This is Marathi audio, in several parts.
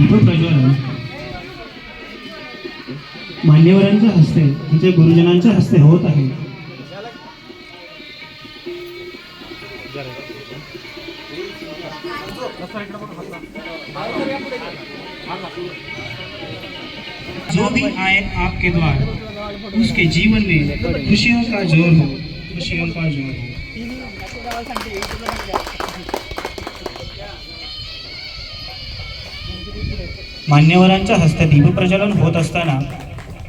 दीपप्रज्वलन मान्यवरांच्या हस्ते म्हणजे गुरुजनांच्या हस्ते होत आहे. जो भी आए आपके द्वार उसके जीवन में खुशियों का जोर हो खुशियों का जोर हो। मान्यवरांच्या हस्ते दीपप्रज्वलन होत असताना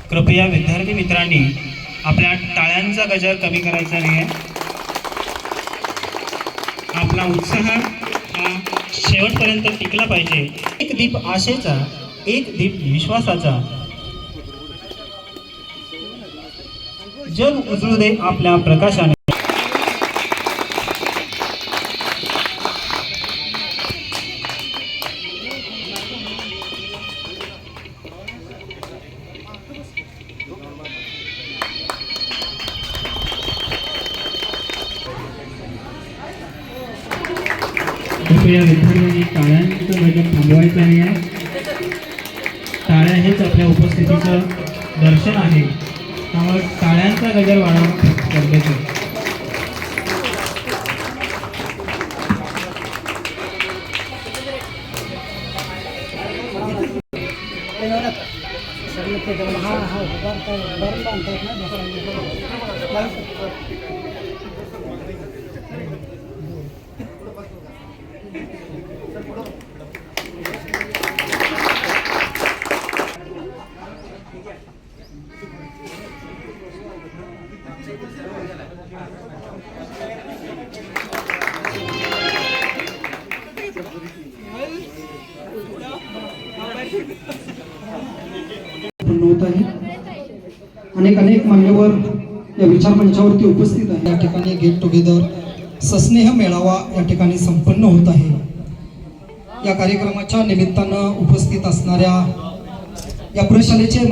कृपया विद्यार्थी मित्रांनी आपल्या टाळ्यांचा गजर कमी करायचा नाही आहे. आपला उत्साह हा शेवटपर्यंत टिकला पाहिजे. एक दीप आशेचा एक दीप विश्वासाचा. जग उजळू दे आपल्या प्रकाशाने. कृपया विद्यार्थ्यांनी टाळ्यांचं गजर थांबवायचं नाही आहे. टाळ्या हेच आपल्या उपस्थितीचं दर्शन आहे. त्यामुळे टाळ्यांचा गजर वाढवणं खूप गरजेचं आहे. पूर्ण होत आहे. अनेक अनेक मान्यवर या विचार मंचावरती उपस्थित आहे या ठिकाणी गेट टुगेदर सस्नेह मेळावा या ठिकाणी संपन्न होत आहे. या कार्यक्रमाच्या निमित्तानं उपस्थित असणाऱ्या या प्रशालेचे